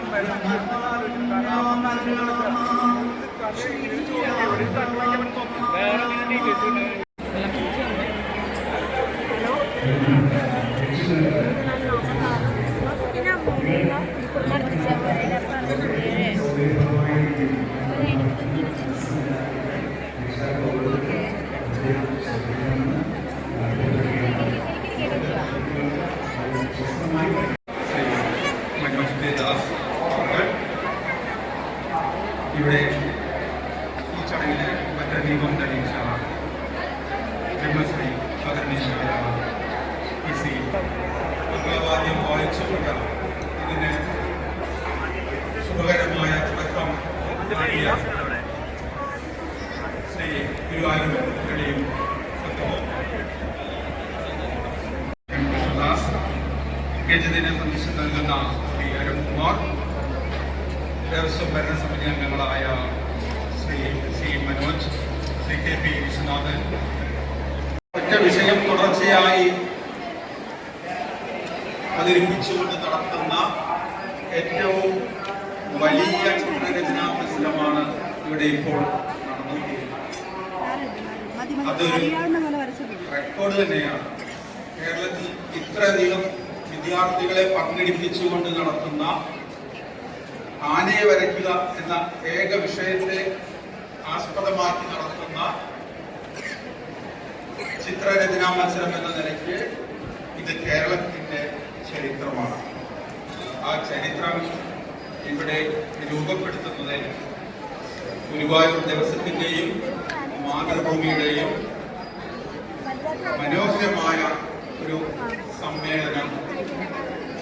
ദാസ് അവർ ഇവിടെ ഈ ചടങ്ങിന് മറ്റേ ദീപം തെളിയിച്ച ബ്രഹ്മശ്രീ പകർന്നീശ്വര പി സി മംഗളവാദ്യം കോളേജ് ഇതിന് ശുഭകരമായ തുടക്കം നൽകിയ ശ്രീ ദാസ് ഗജദിനെ സംബന്ധിച്ച് നൽകുന്ന ശ്രീ അരുൺകുമാർ ദേവസ്വം ഭരണസമിതി അംഗങ്ങളായ Shri C Manoj Shri K P Vishwanathan ഒറ്റ വിഷയം തുടർച്ചയായി അവതരിപ്പിച്ചുകൊണ്ട് നടത്തുന്ന ഏറ്റവും വലിയ ചിത്രരചനാ മത്സരമാണ് ഇവിടെ ഇപ്പോൾ റെക്കോർഡ് തന്നെയാണ്. കേരളത്തിൽ ഇത്രയധികം വിദ്യാർത്ഥികളെ പങ്കെടുപ്പിച്ചുകൊണ്ട് നടത്തുന്ന ആനയെ വരയ്ക്കുക എന്ന ഏക വിഷയത്തെ ആസ്പദമാക്കി നടത്തുന്ന ചിത്രരചനാ മത്സരം എന്ന നിലയ്ക്ക് ഇത് കേരളത്തിന്റെ ചരിത്രമാണ്. ആ ചരിത്രം ഇവിടെ രൂപപ്പെടുത്തുന്നത് ഗുരുവായൂർ ദിവസത്തിന്റെയും മാതൃഭൂമിയുടെയും മനോഹരമായ ഒരു സമ്മേളനം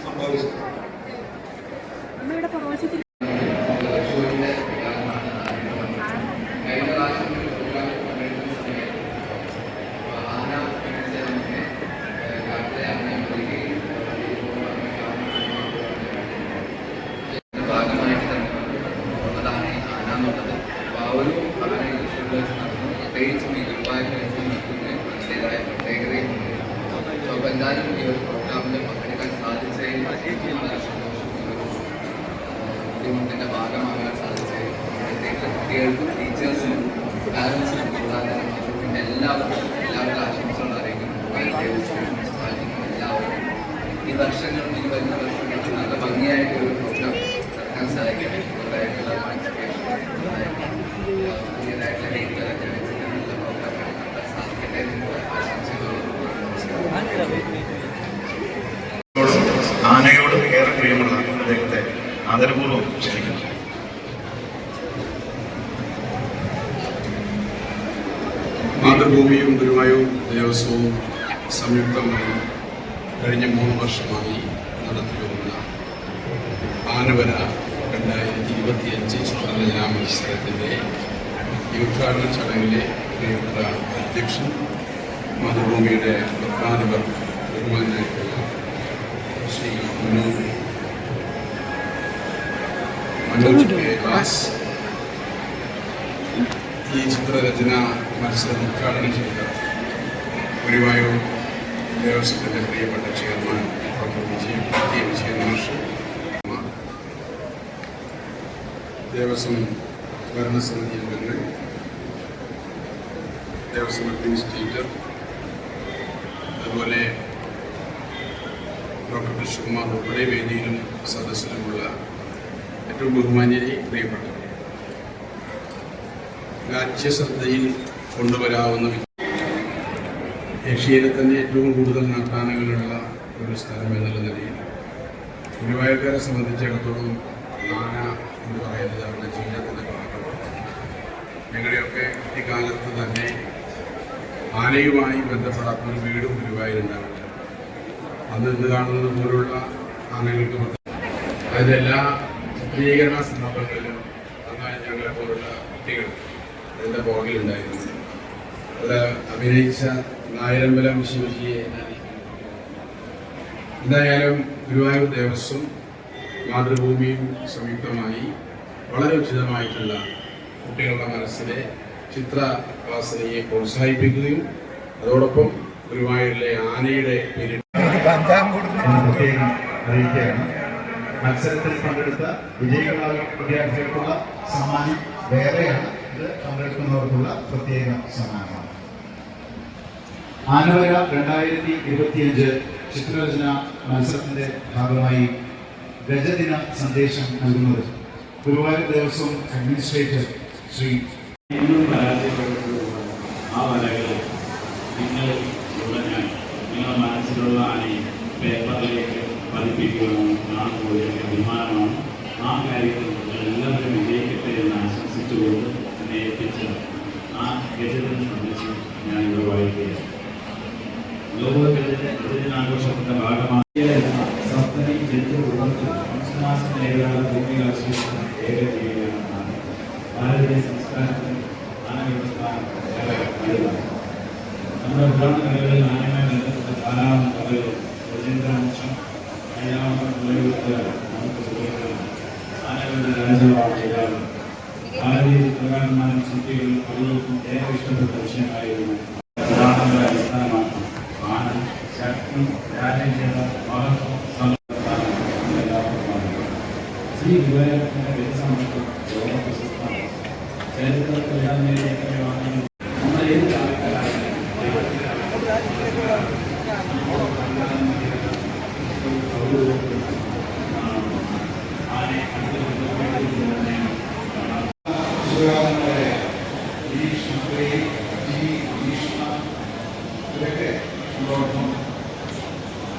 സംഭവിച്ചു. ഭാഗമായിട്ട് തന്നെ അതാണ് ഈ ആന അപ്പോൾ ആ ഒരു തൃശ്ശൂരിൽ നടന്നു. പ്രത്യേകിച്ചും ഈ ഗുരുവായൂർ നിൽക്കുന്ന അതിന്റെതായ പ്രത്യേകതയുണ്ട്. അപ്പോൾ എന്തായാലും ഈ ഒരു പ്രോഗ്രാമിൽ പങ്കെടുക്കാൻ സാധിച്ചതിൽ വളരെ സന്തോഷം ബുദ്ധിമുട്ടിന്റെ ഭാഗമാകാൻ സാധിച്ചത് പ്രത്യേകിച്ച് കുട്ടികൾക്കും ടീച്ചേഴ്സിനും പാരൻസിനും കൂടാതെ പിന്നെ എല്ലാവർക്കും ആദരപൂർവം ക്ഷണിക്കുന്നു. മാതൃഭൂമിയും ഗുരുവായൂർ ദേവസ്വവും സംയുക്തമായി കഴിഞ്ഞ മൂന്ന് വർഷമായി നടത്തിവരുന്ന ആനവര രണ്ടായിരത്തി ഇരുപത്തിയഞ്ച് സ്വർണജനാ മത്സരത്തിന്റെ ഉദ്ഘാടന ചടങ്ങിലെ പ്രിയപ്പെട്ട അധ്യക്ഷൻ മാതൃഭൂമിയുടെ പത്രാധിപർ ബഹുമാനായിട്ടുള്ള ശ്രീ മനോജ് ഈ ചിത്രരചന മത്സരം ഉദ്ഘാടനം ചെയ്ത ഗുരുവായൂർ ദേവസ്വത്തിന്റെ പ്രിയപ്പെട്ട chairman doctor Vijayan K Vijayan മാഷ് ദേവസ്വം ഭരണസമിതി അംഗങ്ങൾ ദേവസ്വം അഡ്മിനിസ്ട്രേറ്റർ അതുപോലെ ഡോക്ടർ കൃഷ്ണകുമാർ ഉൾപ്പെടെ വേദിയിലും സദസ്സിലുമുള്ള ഏറ്റവും ബഹുമാന്യരെ പ്രിയപ്പെട്ടവരെ രാജ്യശ്രദ്ധയിൽ കൊണ്ടുവരാവുന്ന ഏഷ്യയിലെ തന്നെ ഏറ്റവും കൂടുതൽ നാട്ടാനകളുള്ള ഒരു സ്ഥലം എന്നുള്ള നിലയിൽ ഗുരുവായൂർക്കാരെ സംബന്ധിച്ചിടത്തോളം ആന എന്ന് പറയുന്നത് അവരുടെ ജീവിതത്തിന്റെ ഭാഗമാണ്. ഞങ്ങളുടെയൊക്കെ കുട്ടിക്കാലത്ത് തന്നെ ആനയുമായി ബന്ധപ്പെടാത്ത ഒരു വീടും ഗുരുവായൂരുണ്ടാവില്ല. അന്ന് ഇന്ന് കാണുന്നത് പോലുള്ള ആനകൾക്ക് പ്രത്യേക- ചിത്രീകരണ സന്ദർഭങ്ങളിലും അന്ന് ഞങ്ങളെ പോലുള്ള കുട്ടികൾ അതിന്റെ പുറകിലുണ്ടായിരുന്നു. അതിൽ അഭിനയിച്ച നായരമ്പലം ശിവജിയെ എന്തായാലും ഗുരുവായൂർ ദേവസ്വം മാതൃഭൂമിയും സംയുക്തമായി വളരെ ഉചിതമായിട്ടുള്ള കുട്ടികളുടെ മനസ്സിലെ ചിത്രവാസനയെ പ്രോത്സാഹിപ്പിക്കുകയും അതോടൊപ്പം ഗുരുവായൂരിലെ ആനയുടെ പേരിൽ അറിയിക്കുകയാണ്. മത്സരത്തിൽ പങ്കെടുത്ത വിജയികളായ വിദ്യാർത്ഥികൾക്കുള്ള സമ്മാനം വേറെയാണ്. ഇത് പങ്കെടുക്കുന്നവർക്കുള്ള പ്രത്യേക സമ്മാനമാണ്. ആനവര രണ്ടായിരത്തി ഇരുപത്തിയഞ്ച് ചിത്രരചന മത്സരത്തിന്റെ ഭാഗമായി ഗജദിന സന്ദേശം നൽകുന്നത് ഗുരുവായൂർ ദേവസ്വം അഡ്മിനിസ്ട്രേറ്റർ ശ്രീ ഇന്നും പരാജയപ്പെട്ടിട്ടുള്ള ആ വരകളെ നിങ്ങൾ ഉടനെ നിങ്ങളുടെ മനസ്സിലുള്ള ആനയെ പതിപ്പിക്കുകയാണ് നാളെ എനിക്ക് അഭിമാനമാണ് ആ കാര്യത്തിൽ എല്ലാവരും വിജയിക്കട്ടെ എന്ന് ആശംസിച്ചുകൊണ്ട് എന്നെ ഏൽപ്പിച്ച ആ ഗജദിന സംബന്ധിച്ച് ഞാൻ ഇവിടെ വായിക്കുകയാണ്. ലോക ഗജദിനാഘോഷത്തിന്റെ ഭാഗമായി സപ്തമി ജന്തു ഉണർത്തും സംസ്കാരം നേരിടാനുള്ള ഭൂമിക ശേഷം ഏക ജീവിതമാണ് ഭാരതീയ സംസ്കാരത്തിന് വലുതാണ്. നമ്മുടെ പുരാണ കലകളിൽ ആനയുമായി ബന്ധപ്പെട്ട ധാരാളം കഥകൾ ഗജേന്ദ്രവംശം ചിത്രകാരന്മാരും ശില്പികളും കവികൾക്കും ഏറെ ഇഷ്ടപ്പെട്ട വിഷയമായിരുന്നു പുരാണങ്ങളെ അടിസ്ഥാനമാക്കി ആന ശക്തി രാജകീയത മഹത്വം സംസ്ഥാനം എല്ലാവർക്കും ശ്രീ ഗുരുവായൂരപ്പന്റെ വ്യക്തിസമത്വം ലോക പ്രശസ്തമാണ് ചരിത്രത്തിൽ ഇടം നേടിയ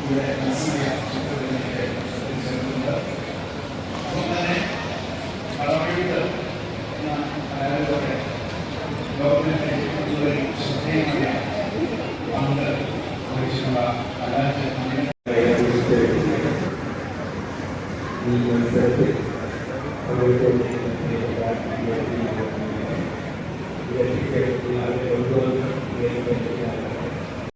ഇവിടെ തത്സമയ ചിത്രരചനയുടെ ചേർന്നുണ്ട് ഒപ്പം തന്നെ കളവഴികൾ എന്ന കലാലയത്തോടെ ഗവൺമെന്റ് ഇതുവരെ ശ്രദ്ധേയമായ പങ്ക് വഹിച്ചുള്ള കലാചാര ഈ മത്സരത്തിൽ